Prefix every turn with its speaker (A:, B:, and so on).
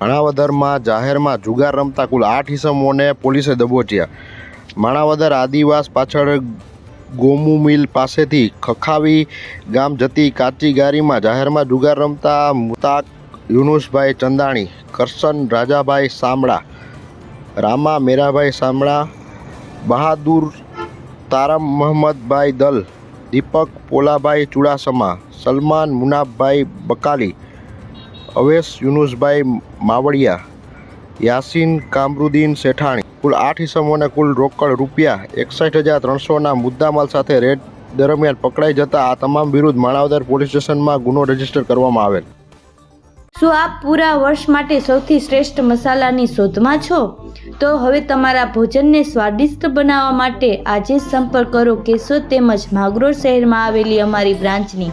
A: માણાવદરમાં જાહેરમાં જુગાર રમતા કુલ આઠ ઇસમોને પોલીસે દબોચ્યા. માણાવદર આદિવાસ પાછળ ગોમુ મિલ પાસેથી ખખાવી ગામ જતી કાચી ગાડીમાં જાહેરમાં જુગાર રમતા મુતાક યુનુસભાઈ ચંદાણી, કરશન રાજાભાઈ સામળા, રામા મેરાભાઈ સામળા, બહાદુર તારમ મહમ્મદભાઈ દલ, દીપક પોલાભાઈ ચુડાસમા, સલમાન મુનાફભાઈ બકાલી અવેશ યુનુસભાઈ માવડિયા યાસીન કામરુદ્દીન શેઠાણી કુલ આઠ ઇસમોને કુલ રોકડ રૂપિયા એકસઠ હજાર ત્રણસોના મુદ્દામાલ સાથે રેડ દરમિયાન પકડાઈ જતા આ તમામ વિરુદ્ધ માણાવદર પોલીસ સ્ટેશનમાં ગુનો રજિસ્ટર કરવામાં આવેલ.
B: શું આપ પૂરા વર્ષ માટે સૌથી શ્રેષ્ઠ મસાલાની શોધમાં છો? તો હવે તમારા ભોજનને સ્વાદિષ્ટ બનાવવા માટે આજે સંપર્ક કરો કેશોદ તેમજ માગરોળ શહેરમાં આવેલી અમારી બ્રાન્ચની.